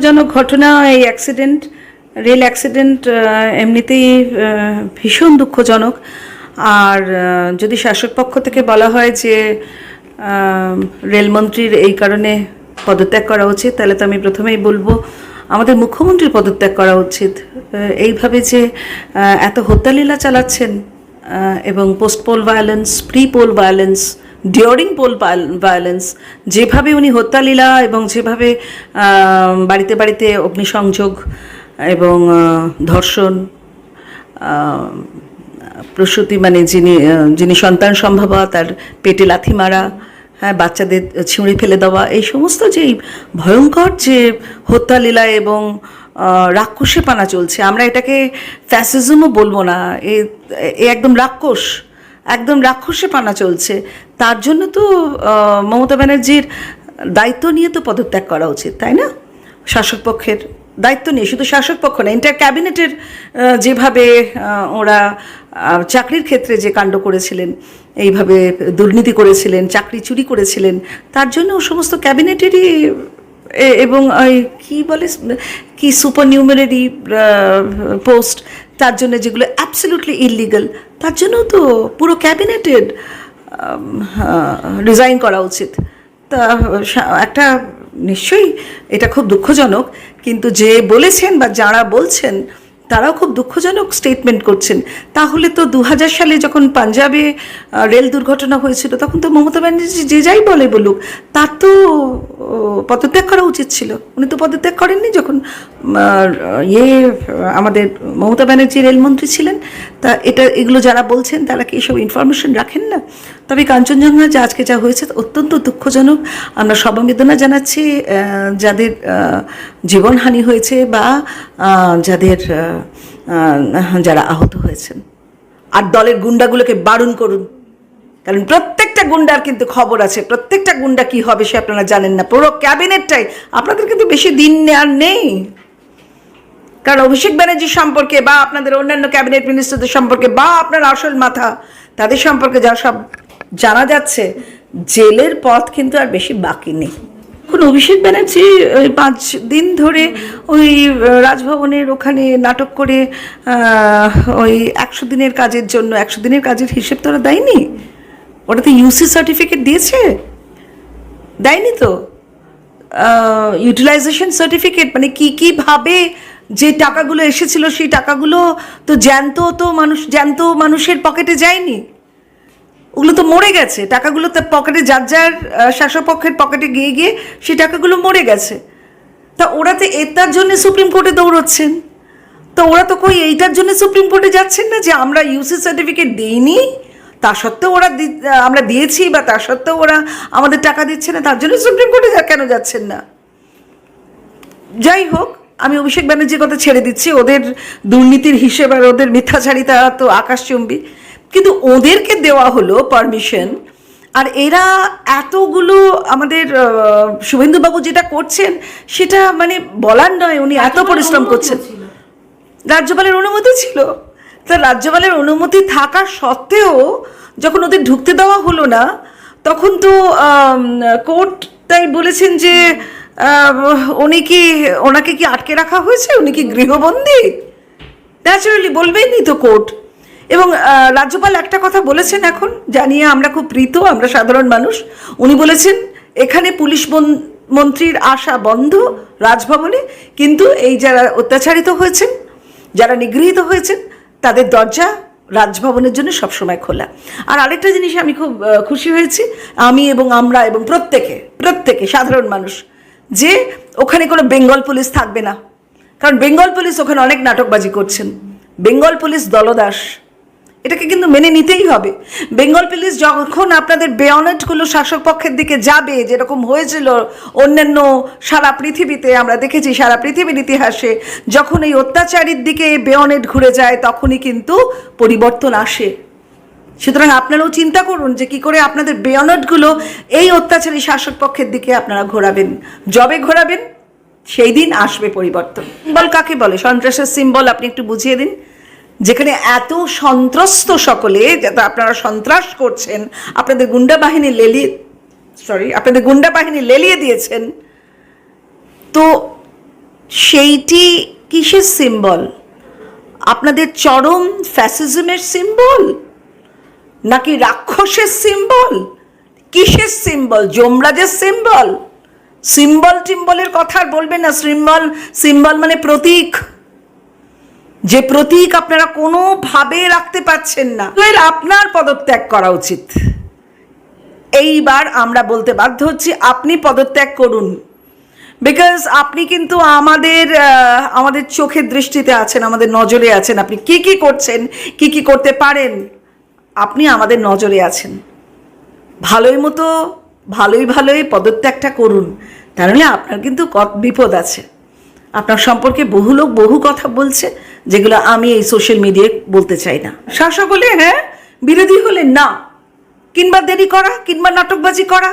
দুঃখজনক ঘটনা, এই অ্যাক্সিডেন্ট রেল অ্যাক্সিডেন্ট এমনিতেই ভীষণ দুঃখজনক। আর যদি শাসক পক্ষ থেকে বলা হয় যে রেলমন্ত্রীর এই কারণে পদত্যাগ করা উচিত, তাহলে তো আমি প্রথমেই বলব, আমাদের মুখ্যমন্ত্রীর পদত্যাগ করা উচিত। এইভাবে যে এত হত্যালীলা চালাচ্ছেন এবং post poll violence pre poll violence during poll violence যেভাবে উনি হত্যালীলা এবং যেভাবে বাড়িতে বাড়িতে অগ্নিসংযোগ এবং ধর্ষণ প্রসূতি মানে যিনি যিনি সন্তান সম্ভবা, তার পেটে লাথি মারা হ্যাঁ বাচ্চাদের ছিঁড়ে ফেলে দেওয়া, এই সমস্ত যে ভয়ঙ্কর যে হত্যালীলা এবং রাক্ষসে পানা চলছে, আমরা এটাকে ফ্যাসিজমও বলব না এ একদম রাক্ষস একদম রাক্ষসে পানা চলছে। তার জন্য তো মমতা ব্যানার্জির দায়িত্ব নিয়ে তো পদত্যাগ করা উচিত, তাই না? শাসক পক্ষের দায়িত্ব নিয়ে, শুধু শাসক পক্ষ না ইন্টার ক্যাবিনেটের যেভাবে ওরা চাকরির ক্ষেত্রে যে কাণ্ড করেছিলেন, এইভাবে দুর্নীতি করেছিলেন, চাকরি চুরি করেছিলেন, তার জন্য সমস্ত ক্যাবিনেটেরই এবং কি বলে, কি সুপার নিউমারি পোস্ট তার জন্য যেগুলো অ্যাবসলিউটলি ইলিগাল তার জন্য তো পুরো ক্যাবিনেটের রিজাইন করা উচিত। তা একটা, নিশ্চয়ই এটা খুব দুঃখজনক, কিন্তু যে বলেছেন বা যারা বলছেন তারাও খুব দুঃখজনক স্টেটমেন্ট করছেন। তাহলে তো দু হাজার সালে যখন পাঞ্জাবে রেল দুর্ঘটনা হয়েছিল, তখন তো মমতা ব্যানার্জি যে যাই বলে বলুক, তার তো পদত্যাগ করা উচিত ছিল। উনি তো পদত্যাগ করেননি যখন ইয়ে আমাদের মমতা ব্যানার্জি রেলমন্ত্রী ছিলেন। তা এটা, এগুলো যারা বলছেন, তারা কি এসব ইনফরমেশন রাখেন না? তবে কাঞ্চনজঙ্ঘা যে আজকে যা হয়েছে অত্যন্ত দুঃখজনক। আমরা সমবেদনা জানাচ্ছি যাদের জীবনহানি হয়েছে বা যাদের যারা আহত হয়েছেন। আর দলের গুন্ডাগুলোকে বারণ করুন। কারণ প্রত্যেকটা গুন্ডার কিন্তু খবর আছে, প্রত্যেকটা গুন্ডা কি হবে সে আপনারা জানেন না। পুরো ক্যাবিনেটটাই। আপনাদের কিন্তু বেশি দিন আর নেই। কারণ অভিষেক ব্যানার্জি সম্পর্কে বা আপনাদের অন্যান্য ক্যাবিনেট মিনিস্টারদের সম্পর্কে বা আপনার আসল মাথা, তাদের সম্পর্কে যা সব জানা যাচ্ছে, জেলের পথ কিন্তু আর বেশি বাকি নেই। এখন অভিষেক ব্যানার্জি ওই পাঁচ দিন ধরে ওই রাজভবনের ওখানে নাটক করে ওই একশো দিনের কাজের জন্য, একশো দিনের কাজের হিসেব তো ওরা দেয়নি। ওটাতে ইউসি সার্টিফিকেট দিয়েছে। দেয়নি তো? ইউটিলাইজেশন সার্টিফিকেট মানে কি কীভাবে যে টাকাগুলো এসেছিল সেই টাকাগুলো তো জ্যান্ত তো মানুষ, জ্যান্ত মানুষের পকেটে যায়নি। ওগুলো তো মরে গেছে। টাকাগুলো তার পকেটে, যার যার শাসকপক্ষের পকেটে গিয়ে গিয়ে সেই টাকাগুলো মরে গেছে। তা ওরা তো এটার জন্য সুপ্রিম কোর্টে দৌড়চ্ছেন। তো ওরা তো কই এইটার জন্য সুপ্রিম কোর্টে যাচ্ছেন না যে আমরা ইউসি সার্টিফিকেট দিইনি? তা সত্ত্বেও ওরা আমরা দিয়েছি বা তা সত্ত্বেও ওরা আমাদের টাকা দিচ্ছে না, তার জন্য সুপ্রিম কোর্টে কেন যাচ্ছেন না? যাই হোক আমি অভিষেক ব্যানার্জির কথা ছেড়ে দিচ্ছি ওদের দুর্নীতির হিসেব আর ওদের মিথ্যাচারিতা তো আকাশচুম্বী। কিন্তু ওদেরকে দেওয়া হলো পারমিশন আর এরা এতগুলো আমাদের শুভেন্দুবাবু যেটা করছেন সেটা মানে বলার নয় উনি এত পরিশ্রম করছেন। রাজ্যপালের অনুমতি ছিল। তা রাজ্যপালের অনুমতি থাকা সত্ত্বেও যখন ওদের ঢুকতে দেওয়া হলো না তখন তো কোর্ট তাই বলেছেন যে উনি কি, ওনাকে কি আটকে রাখা হয়েছে? উনি কি গৃহবন্দী? ন্যাচারালি বলবেনই তো কোর্ট। এবং রাজ্যপাল একটা কথা বলেছেন এখন, জানিয়ে আমরা খুব প্রীত, আমরা সাধারণ মানুষ। উনি বলেছেন, এখানে পুলিশ মন- মন্ত্রীর আশা বন্ধ রাজভবনে, কিন্তু এই যারা অত্যাচারিত হয়েছেন, যারা নিগৃহীত হয়েছেন, তাদের দরজা রাজভবনের জন্য সবসময় খোলা। আর আরেকটা জিনিস আমি খুব খুশি হয়েছি, আমি এবং আমরা এবং প্রত্যেকে প্রত্যেকে সাধারণ মানুষ যে ওখানে কোনো বেঙ্গল পুলিশ থাকবে না। কারণ বেঙ্গল পুলিশ ওখানে অনেক নাটকবাজি করছেন। বেঙ্গল পুলিশ দলদাস, এটাকে কিন্তু মেনে নিতেই হবে। বেঙ্গল পুলিশ যখন আপনাদের বেয়নেটগুলো শাসক পক্ষের দিকে যাবে, যেরকম হয়েছিল অন্যান্য সারা পৃথিবীতে, আমরা দেখেছি সারা পৃথিবীর ইতিহাসে, যখন এই অত্যাচারীর দিকে বেয়নেট ঘুরে যায়, তখনই কিন্তু পরিবর্তন আসে। সুতরাং আপনারাও চিন্তা করুন যে কি করে আপনাদের বেয়নটগুলো এই অত্যাচারী শাসক পক্ষের দিকে আপনারা ঘোরাবেন। জবে ঘোরাবেন, সেই দিন আসবে পরিবর্তন। সিম্বল কাকে বলে? সন্ত্রাসের সিম্বল আপনি একটু বুঝিয়ে দিন। যেখানে এত সন্ত্রস্ত সকলে, যাতে আপনারা সন্ত্রাস করছেন, আপনাদের গুন্ডা বাহিনী লেলিয়ে সরি আপনাদের গুন্ডা বাহিনী লেলিয়ে দিয়েছেন, তো সেইটি কিসের সিম্বল? আপনাদের চরম ফ্যাসিজমের সিম্বল? নাকি রাক্ষসের সিম্বল কিসের সিম্বল যমরাজের সিম্বল সিম্বল টিম্বলের কথা আর বলবেন না। সিম্বল সিম্বল মানে প্রতীক। যে প্রতীক আপনারা কোনোভাবে রাখতে পারছেন না। আপনার পদত্যাগ করা উচিত। এইবার আমরা বলতে বাধ্য হচ্ছি, আপনি পদত্যাগ করুন। বিকজ আপনি কিন্তু আমাদের আমাদের চোখের দৃষ্টিতে আছেন, আমাদের নজরে আছেন। আপনি কি কি করছেন, কি কি করতে পারেন? আপনি আমাদের নজরে আছেন। ভালোই মতো, ভালোই ভালোই পদত্যাগটা করুন। তাহলে আপনার কিন্তু বিপদ আছে। আপনার সম্পর্কে বহু লোক বহু কথা বলছে, যেগুলো আমি এই সোশ্যাল মিডিয়ায় বলতে চাই না। শাসক হলে হ্যাঁ বিরোধী হলে না। কিংবা দেরি করা, কিংবা নাটকবাজি করা,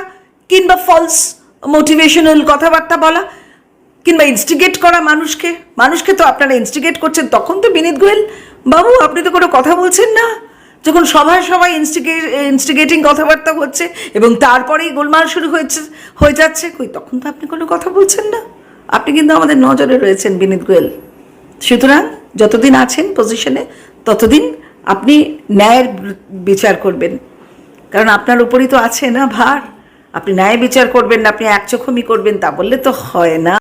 কিংবা ফলস মোটিভেশনাল কথাবার্তা বলা, কিংবা ইনস্টিগেট করা মানুষকে। মানুষকে তো আপনারা ইনস্টিগেট করছেন, তখন তো বিনীত গোয়েল বাবু, আপনি তো কোনো কথা বলছেন না। যখন সভায় সবাই ইনস্টিগেট ইনস্টিগেটিং কথাবার্তা হচ্ছে এবং তারপরেই গোলমাল শুরু হয়েছে, হয়ে যাচ্ছে, কই তখন তো আপনি কোনো কথা বলছেন না। আপনি কিন্তু আমাদের নজরে রয়েছেন, বিনীত গোয়েল। সুতরাং যতদিন আছেন পজিশনে ততদিন আপনি ন্যায়ের বিচার করবেন। কারণ আপনার উপরই তো আছে না ভার। আপনি ন্যায় বিচার করবেন না, আপনি একচক্ষমি করবেন, তা বললে তো হয় না।